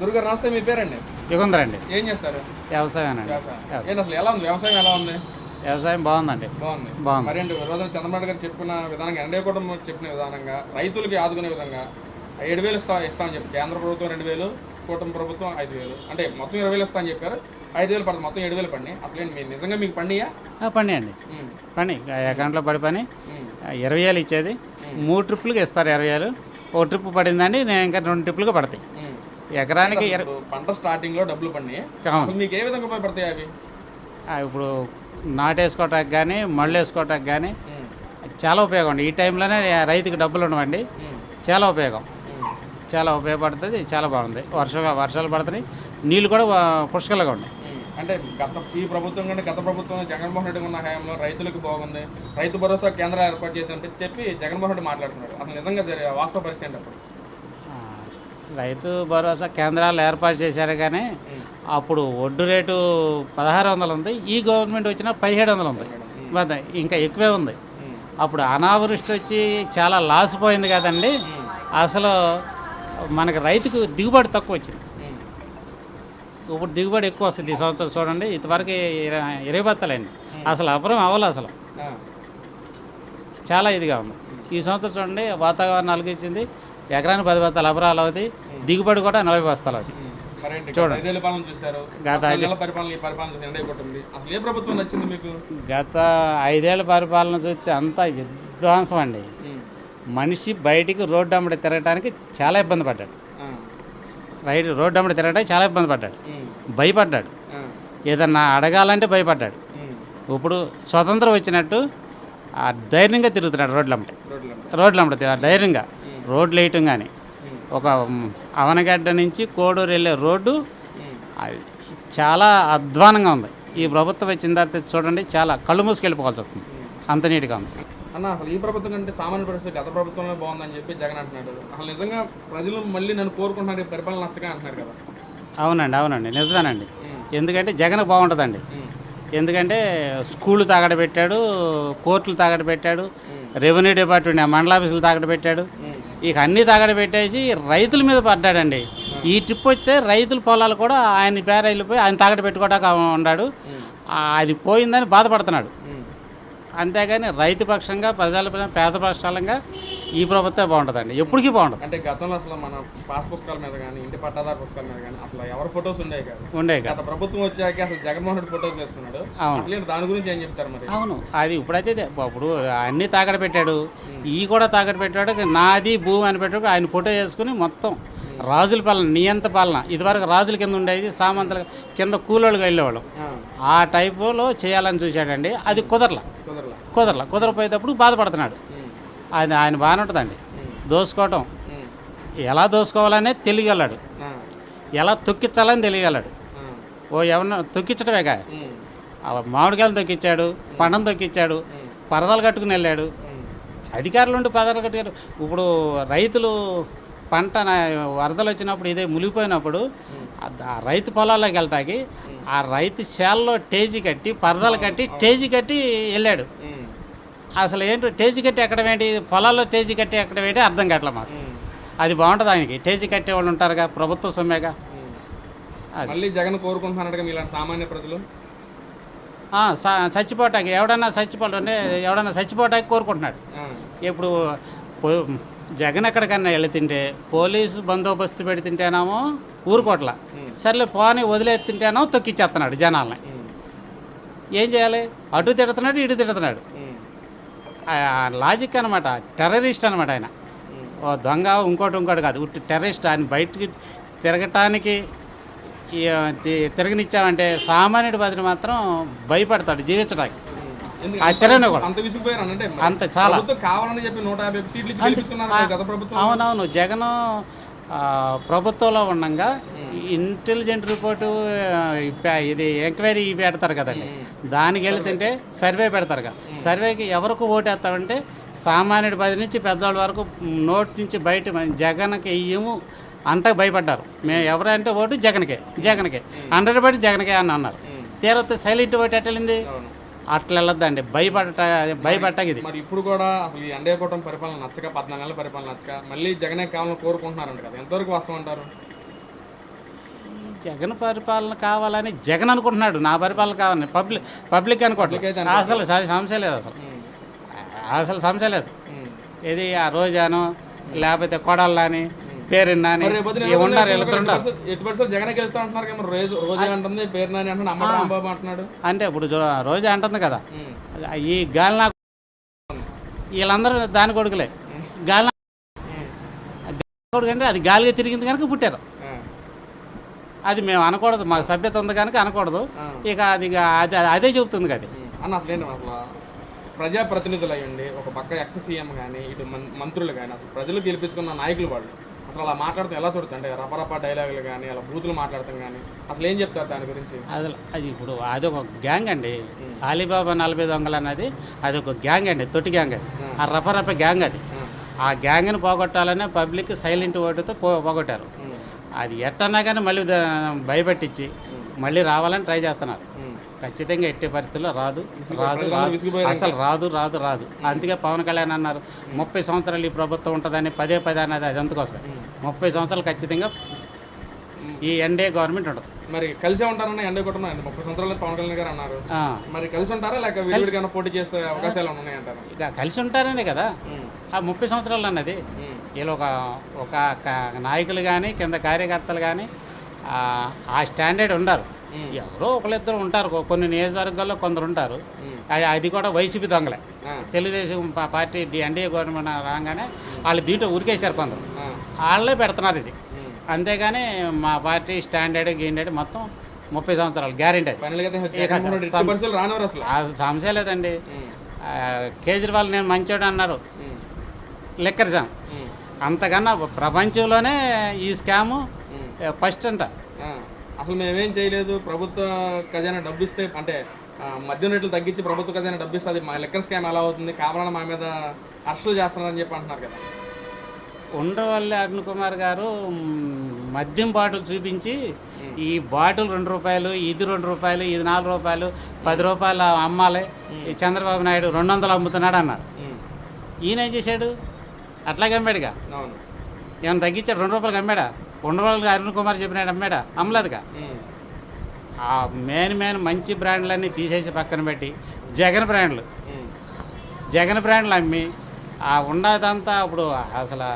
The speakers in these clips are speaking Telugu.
దుర్గారు నమస్తే మీ పేరండి? యుగంధరండి. ఏం చేస్తారు? వ్యవసాయం. ఏంటి అసలు ఎలా ఉంది? వ్యవసాయం ఎలా ఉంది? వ్యవసాయం బాగుందండి. బాగుంది. బాగుంది. మరేంటి రోజున చంద్రబాబు గారు చెప్పిన విధానంగా ఎన్డీఏ కూడా చెప్పిన విధానంగా రైతులకి ఆదుకునే విధంగా ఏడు వేలు ఇస్తా ఇస్తామని చెప్పి కేంద్ర ప్రభుత్వం రెండు వేలు కూటమి ప్రభుత్వం ఐదు వేలు. అంటే మొత్తం ఇరవై వేలు ఇస్తామని చెప్పారు. ఐదు వేలు పడుతుంది మొత్తం ఏడు వేలు పడినాయి. అసలు ఏంటి మీరు నిజంగా మీకు పండియా ఆ, పని అండి అకౌంట్లో పడి పని? ఇరవై వేలు ఇచ్చేది. మూడు ట్రిప్పులకి ఇస్తారు ఇరవై వేలు. ఓ ట్రిప్ పడిందండి నేను ఇంకా రెండు ట్రిప్పులుగా పడతాయి. ఎకరానికి పంట స్టార్టింగ్లో డబ్బులు పడినాయి. మీకు ఏ విధంగా ఉపయోగపడతాయి అవి? ఇప్పుడు నాటేసుకోవటానికి కానీ మళ్ళు వేసుకోవటానికి కానీ చాలా ఉపయోగం అండి. ఈ టైంలోనే రైతుకి డబ్బులు ఉండవండి. చాలా ఉపయోగం. చాలా ఉపయోగపడుతుంది చాలా బాగుంది. వర్ష వర్షాలు పడుతున్నాయి. నీళ్ళు కూడా పుష్కలంగా ఉన్నాయి. అంటే గత ఈ ప్రభుత్వం కంటే గత ప్రభుత్వం జగన్మోహన్ రెడ్డి ఉన్న హయాంలో రైతులకు బాగుంది. రైతు భరోసా కేంద్రాలు ఏర్పాటు చేసినట్టు చెప్పి జగన్మోహన్ రెడ్డి మాట్లాడుతున్నాడు. అసలు నిజంగా వాస్తవ పరిస్థితి ఆ, రైతు భరోసా కేంద్రాలు ఏర్పాటు చేశారు కానీ అప్పుడు వడ్డు రేటు పదహారు వందలు ఉంది. ఈ గవర్నమెంట్ వచ్చిన పదిహేడు వందలు ఉంది. ఇంకా ఎక్కువే ఉంది. అప్పుడు అనావృష్టి వచ్చి చాలా లాస్ పోయింది కదండి. అసలు మనకి రైతుకు దిగుబడి తక్కువ వచ్చింది. ఇప్పుడు దిగుబడి ఎక్కువ వస్తుంది ఈ సంవత్సరం చూడండి. ఇంతవరకు ఇర- ఇరవై బత్తలండి అసలు అపురం అవ్వాలి అసలు. చాలా ఇదిగా ఉంది. ఈ సంవత్సరం చూడండి వాతావరణాలకు ఇచ్చింది ఎకరానికి పది బస్తాలు అపరాలు అవుతాయి. దిగుబడి కూడా నలభై బస్తాలు అవుతాయి. చూడండి. గత ఐదేళ్ళ పరిపాలన చూస్తే అంతా విధ్వంసం అండి. మనిషి బయటికి రోడ్డు అమ్మడి తిరగడానికి చాలా ఇబ్బంది పడ్డాడు. రైట్ రోడ్డు అమ్మడి తిరగడానికి చాలా ఇబ్బంది పడ్డాడు. భయపడ్డాడు. ఏదన్నా అడగాలంటే భయపడ్డాడు. ఇప్పుడు స్వతంత్రం వచ్చినట్టు ధైర్యంగా తిరుగుతున్నాడు రోడ్లు అమ్మటి రోడ్ల ధైర్యంగా. రోడ్లు వేయటం కానీ ఒక అవనగడ్డ నుంచి కోడూరు వెళ్ళే రోడ్డు చాలా అధ్వానంగా ఉంది. ఈ ప్రభుత్వం వచ్చిన తర్వాత చూడండి చాలా కళ్ళు మూసుకెళ్ళిపోవాల్సి వస్తుంది. అంత నీట్గా ఉంది. అన్న అసలు ఈ ప్రభుత్వం కంటే సామాన్య పరిస్థితి గత ప్రభుత్వంలో బాగుందని చెప్పి జగన్ అంటున్నాడు. అసలు నిజంగా ప్రజలు మళ్ళీ నన్ను కోరుకుంటున్నారు పరిపాలన నచ్చగా అంటున్నారు కదా. అవునండి అవునండి. నిజమేనండి. ఎందుకంటే జగన్ బాగుంటుందండి. ఎందుకంటే స్కూళ్ళు తాగడ పెట్టాడు కోర్టులు తాగడ పెట్టాడు రెవెన్యూ డిపార్ట్మెంట్ మండల ఆఫీసులు తాగడ పెట్టాడు. ఇక అన్నీ తాగడ పెట్టేసి రైతుల మీద పడ్డాడండి. ఈ ట్రిప్ వస్తే రైతుల పొలాలు కూడా ఆయన పేర వెళ్ళిపోయి ఆయన తాగడ పెట్టుకోవడానికి ఉన్నాడు అది పోయిందని బాధపడుతున్నాడు. అంతేగాని రైతు పక్షంగా ప్రజల పేద పక్షాలంగా ఈ ప్రభుత్వం బాగుంటుందండి. ఎప్పటికీ బాగుంటుంది అంటే గతంలో అసలు మన పాస్ పుస్తకాల మీద కానీ ఇంటి పట్టాదారు పుస్తకాల మీద కానీ అసలు ఎవరి ఫొటోస్ ఉండేవి కాదు. ఉండే కదా. గత ప్రభుత్వం వచ్చాక అసలు జగన్మోహన్ రెడ్డి ఫొటోస్ వేసుకున్నాడు అవును. అసలు దాని గురించి ఏం చెప్తారు మరి? అవును. అది ఇప్పుడైతే. ఇప్పుడు అన్నీ తాకడ పెట్టాడు. ఈ కూడా తాకడ పెట్టాడు. నాది భూమి అని పెట్టాడు. ఆయన ఫోటో వేసుకుని మొత్తం రాజుల పాలన నియంత పాలన. ఇదివరకు రాజుల కింద ఉండేది సామంతుల కింద కూలోళ్ళుగా వెళ్ళేవాళ్ళం. ఆ, ఆ టైపులో చేయాలని చూశాడండి. అది కుదరల. కుదరలా. కుదరల. కుదరపోయేటప్పుడు బాధపడుతున్నాడు. అది ఆయన బాగానే ఉంటుందండి. దోసుకోవటం. ఎలా దోసుకోవాలనే తెలియగలడు. ఎలా తొక్కించాలని తెలియగలడు. ఓ ఎవరన్నా తొక్కించడమే ఉమ్, ఆ మామిడికాయలు తొక్కిచ్చాడు పండం తొక్కిచ్చాడు పరదాలు కట్టుకుని వెళ్ళాడు. అధికారులు ఉండి పరదాలు కట్టుకారు ఇప్పుడు రైతులు పంట నా- వరదలు వచ్చినప్పుడు ఇదే మునిగిపోయినప్పుడు రైతు పొలాల్లోకి వెళ్ళటానికి ఆ రైతు చేలలో టేజీ కట్టి పరదాలు కట్టి టేజీ కట్టి వెళ్ళాడు. అసలు ఏంటో టేజీ కట్టి ఎక్కడం ఏంటి? పొలాల్లో టేజీ కట్టి ఎక్కడం ఏంటి? అర్థం కావట్లే మాకు. అది బాగుంటుంది ఆయనకి. టేజీ కట్టే వాళ్ళు ఉంటారుగా ప్రభుత్వ సొమ్మేగా. మళ్ళీ జగన్ కోరుకుంటున్నాడు మీలాంటి సామాన్య ప్రజలు? చచ్చిపోవటానికి ఎవడన్నా చచ్చిపోవడం ఎవడన్నా చచ్చిపోవటానికి కోరుకుంటున్నాడు. ఇప్పుడు జగన్ ఎక్కడికన్నా వెళుతుంటే పోలీసు బందోబస్తు పెడుతుంటేనేమో ఊరుకోట్ల సర్లే పోని వదిలేస్తుంటేనో తొక్కిచ్చేస్తున్నాడు జనాల్ని. ఏం చేయాలి? అటు తిడుతున్నాడు ఇటు తిడుతున్నాడు. లాజిక్ అనమాట టెర్రరిస్ట్ అనమాట ఆయన. ఓ దొంగ ఇంకోటి ఇంకోటి కాదు ఉట్టి టెర్రరిస్ట్ ఆయన బయటికి తిరగటానికి తిరగనిచ్చామంటే సామాన్యుడి బదిలి మాత్రం భయపడతాడు జీవించడానికి అంత తిరగని కూడా. అంత చాలా. అవునవును జగన్ ప్రభుత్వంలో ఉండగా ఇంటెలిజెంట్ రిపోర్టు ఇది ఎంక్వైరీ పెడతారు కదండి. దానికి వెళ్తుంటే సర్వే పెడతారు కదా సర్వేకి ఎవరికి ఓటేస్తామంటే సామాన్యుడి పది నుంచి పెద్దవాళ్ళ వరకు నోటి నుంచి బయట జగన్కి వెయ్యము అంట భయపడ్డారు. మేము ఎవరంటే ఓటు జగన్కే జగన్కే. హండ్రెడ్ బట్టి జగన్కే అని అన్నారు. తీరొస్తే సైలెంట్ ఓటు అవును. అట్లా వెళ్ళొద్దండి. భయపడట భయపడటం ఇది. మరి ఇప్పుడు కూడా అసలు ఈ ఎన్డీఏ కూటమి పరిపాలన నచ్చక పద్నాలుగు నెలల పరిపాలన నచ్చక మళ్ళీ జగనే కావాలని కోరుకుంటున్నారంట కదా. ఎంతవరకు వాస్తవం అంటారు? జగన్ పరిపాలన కావాలని జగన్ అనుకుంటున్నాడు. నా పరిపాలన కావాలని. పబ్లిక్ పబ్లిక్ అనుకోవట్లేదు. అసలు సమస్య లేదు అసలు. అసలు సమస్య లేదు. ఇది ఆ రోజాను లేకపోతే కొడాలని పేరు నాని. అంటే ఇప్పుడు రోజా అంటుంది కదా. ఈ గాలి నాకు వీళ్ళందరూ దాని కొడుకులే. గాలి ఉమ్, కొడుకు అంటే అది గాలిగా తిరిగింది కనుక పుట్టారు. అది మేము అనకూడదు మాకు సభ్యత ఉంది కనుక అనకూడదు. ఇక అది అది అదే చెబుతుంది కదా. అన్న అసలు ఏంటి అసలు ప్రజాప్రతినిధులు అయ్యండి ఒక పక్క ఎక్స్ సీఎం కానీ ఇటు మంత్రులు కానీ అసలు ప్రజలు గెలిపించుకున్న నాయకులు వాళ్ళు అసలు అలా మాట్లాడుతూ ఎలా చూడొచ్చు అంటే రపరప డైలాగులు కానీ అలా బూతులు మాట్లాడతాం కానీ అసలు ఏం చెప్తారు దాని గురించి? అది అది ఇప్పుడు అది ఒక గ్యాంగ్ అండి. అలీబాబా నలభై దొంగలు అన్నది అది ఒక గ్యాంగ్ అండి తొట్టి గ్యాంగ్ అది. ఆ రపరప గ్యాంగ్ అది. ఆ, గ్యాంగ్ని పోగొట్టాలనే పబ్లిక్ సైలెంట్ ఓటుతో పో పోగొట్టారు. అది ఎట్టన్నా కానీ మళ్ళీ భయపెట్టించి మళ్ళీ రావాలని ట్రై చేస్తున్నారు. ఖచ్చితంగా ఎట్టి పరిస్థితుల్లో రాదు. రాదు రాదు. అసలు రాదు రాదు రాదు. అందుకే పవన్ కళ్యాణ్ అన్నారు ముప్పై సంవత్సరాలు ఈ ప్రభుత్వం ఉంటుందని పదే పదే అన్నది అది ఎందుకోసం ముప్పై సంవత్సరాలు ఖచ్చితంగా ఈ ఎన్డీఏ గవర్నమెంట్ ఉంటుంది మరి కలిసే ఉంటారన్న ఎండ కుటుంబం అండి ముప్పై సంవత్సరాలు పవన్ కళ్యాణ్ గారు అన్నారు. మరి కలిసి ఉంటారా? లేక విడివిడిగా పోటీ చేసే అవకాశాలు ఉన్నాయంటారా? ఇక కలిసి ఉంటారనే కదా. ఆ ముప్పై సంవత్సరాలు అన్నది. వీళ్ళు ఒక ఒక నాయకులు కానీ కింద కార్యకర్తలు కానీ ఆ స్టాండర్డ్ ఉండారు. ఎవరో ఒకళ్ళిద్దరు ఉంటారు. కొన్ని నియోజకవర్గాల్లో కొందరు ఉంటారు. అది- కూడా వైసీపీ దొంగలే. తెలుగుదేశం పార్టీ ఎన్డీఏ గవర్నమెంట్ రాగానే వాళ్ళు దీంట్లో ఉరికేశారు కొందరు. వాళ్ళే పెడుతున్నారు ఇది. అంతేగాని మా పార్టీ స్టాండర్డ్ గీండర్డ్ మొత్తం ముప్పై సంవత్సరాలు గ్యారెంటీ సమస్య లేదండి. కేజ్రీవాల్ నేను మంచోడు అన్నారు. ఉమ్, లెక్కర్ జామ్ ఉమ్, అంతకన్నా ప్రపంచంలోనే ఈ స్కాము. ఫస్ట్ అంట. అసలు మేమేం చేయలేదు. ప్రభుత్వ ఖజానా డబ్బు ఇస్తే అంటే మద్యం రేట్లు తగ్గించి ప్రభుత్వ ఖజానా డబ్బు ఇస్తే అది మా లెక్కర్ స్కామ్ ఎలా అవుతుంది? కావాలని మా మీద అరెస్టులు చేస్తున్నారని చెప్పి అంటున్నారు కదా. ఉండవల్లి అరుణ్ కుమార్ గారు మద్యం బాటిల్ చూపించి ఈ బాటిల్ రెండు రూపాయలు ఇది రెండు రూపాయలు ఇది నాలుగు రూపాయలు పది రూపాయలు అమ్మాలి ఈ చంద్రబాబు నాయుడు రెండు వందలు అమ్ముతున్నాడు అన్నారు. ఈయన ఏం చేశాడు? అట్లాగే అమ్మాడుగా? ఏమైనా తగ్గించాడు? రెండు రూపాయలకి అమ్మాడా? ఉండవల్లి అరుణ్ కుమార్ చెప్పినాడు అమ్మాడా? అమ్మలేదుగా? ఆ మెయిన్ మెయిన్ మంచి బ్రాండ్లన్నీ తీసేసి పక్కన పెట్టి జగన్ బ్రాండ్లు. జగన్ బ్రాండ్లు అమ్మి ఆ ఉండదంతా ఇప్పుడు అసలు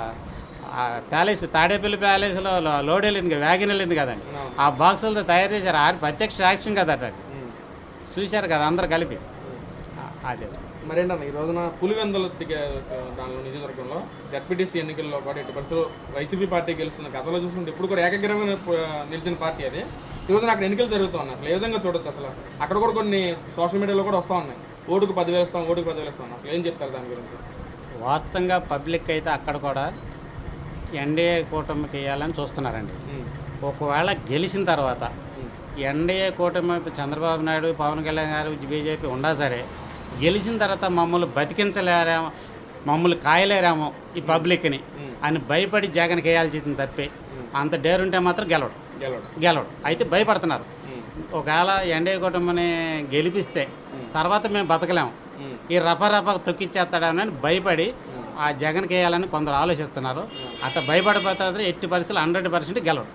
ప్యాలెస్ తాడేపల్లి ప్యాలెస్లో లో- లోడ్ వెళ్ళింది వ్యాగన్ వెళ్ళింది కదండి. ఆ బాక్సులతో తయారు చేశారు ఆడి ప్రత్యక్ష సాక్ష్యం కదా అట ఉమ్, చూశారు కదా అందరు కలిపి. ఆ, అదే. మరేంటన్న ఈ రోజున పులివెందుల దానిలో నియోజకవర్గంలో జడ్పీటీసీ ఎన్నికల్లో కూడా ఎట్టి పరిస్థితుల్లో వైసీపీ పార్టీ గెలుస్తున్న గతంలో చూసుకుంటే ఇప్పుడు కూడా ఏకగ్రహమైన నిలిచిన పార్టీ అది. ఈ రోజున అక్కడ ఎన్నికలు జరుగుతూ ఉన్నాయి. అసలు ఏ విధంగా చూడొచ్చు అసలు? అక్కడ కూడా కొన్ని సోషల్ మీడియాలో కూడా వస్తూ ఉన్నాయి. ఓటుకు పదివేలు ఇస్తాం ఓటుకు పదివేలు ఇస్తాం. అసలు ఏం చెప్తారు దాని గురించి? వాస్తవంగా పబ్లిక్ అయితే అక్కడ కూడా ఎన్డీఏ కూటమికి వేయాలని చూస్తున్నారండి. ఒకవేళ గెలిచిన తర్వాత ఎన్డీఏ కూటమి చంద్రబాబు నాయుడు పవన్ కళ్యాణ్ గారు బీజేపీ ఉన్నా సరే గెలిచిన తర్వాత మమ్మల్ని బతికించలేరేమో మమ్మల్ని కాయలేరేమో ఈ పబ్లిక్ని అని భయపడి జగన్కి వేయాల్సింది తప్పి. అంత డేరుంటే మాత్రం గెలవడు. గెలవడు. అయితే భయపడుతున్నారు. ఒకవేళ ఎన్డీఏ కుటుంబాన్ని గెలిపిస్తే తర్వాత మేము బతకలేము ఈ రప రప తొక్కిచ్చేస్తాడని భయపడి ఆ జగన్కి వేయాలని కొందరు ఆలోచిస్తున్నారు. అట్లా భయపడిపోతుంది ఎట్టి పరిస్థితులు హండ్రెడ్ పర్సెంట్ గెలవడు.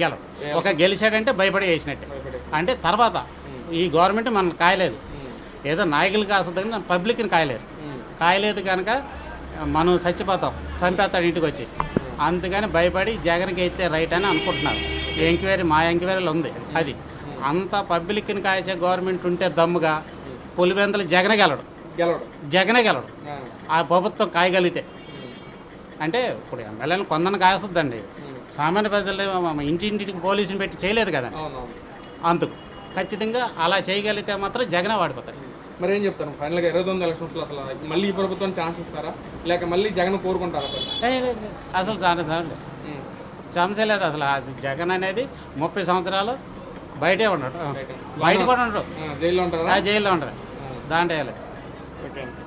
గెలవడు. ఒక గెలిచాడంటే భయపడి వేసినట్టే. అంటే తర్వాత ఈ గవర్నమెంట్ మనం కాయలేదు. ఏదో నాయకులు కాస్తుంది కానీ పబ్లిక్ని కాయలేరు. కాయలేదు కనుక మనం చచ్చిపోతాం చంపేస్తాడు ఇంటికి వచ్చి అందుకని భయపడి జగన్కి అయితే రైట్ అని అనుకుంటున్నారు. ఎంక్వైరీ మా ఎంక్వైరీలో ఉంది. అది. అంత పబ్లిక్ని కాయచే గవర్నమెంట్ ఉంటే దమ్ముగా పులివెందులు జగనే గెలడు జగనే గెలడు ఆ, ప్రభుత్వం కాయగలిగితే. అంటే ఇప్పుడు ఎమ్మెల్యేని కొందరు కాస్తుందండి సామాన్య ప్రజలు ఇంటింటికి పోలీసుని పెట్టి చేయలేదు కదా. అందుకు ఖచ్చితంగా అలా చేయగలిగితే మాత్రం జగనే వాడిపోతాడు. మరి ఏం చెప్తారు? ఫైనల్గా ఇరవై తొమ్మిది ఎలక్షన్స్లో అసలు మళ్ళీ ఈ ప్రభుత్వం ఛాన్స్ ఇస్తారా? లేక మళ్ళీ జగన్ కోరుకుంటారా? అసలు ఏ, లేదు, లేదు. అసలు సమస్య లేదు జగన్ అనేది ముప్పై సంవత్సరాలు బయటే ఉన్నాడు. బయట. కూడా ఉండడు. జైల్లో ఉంటారా? జైల్లో ఉండడు దాంట్లో Okay.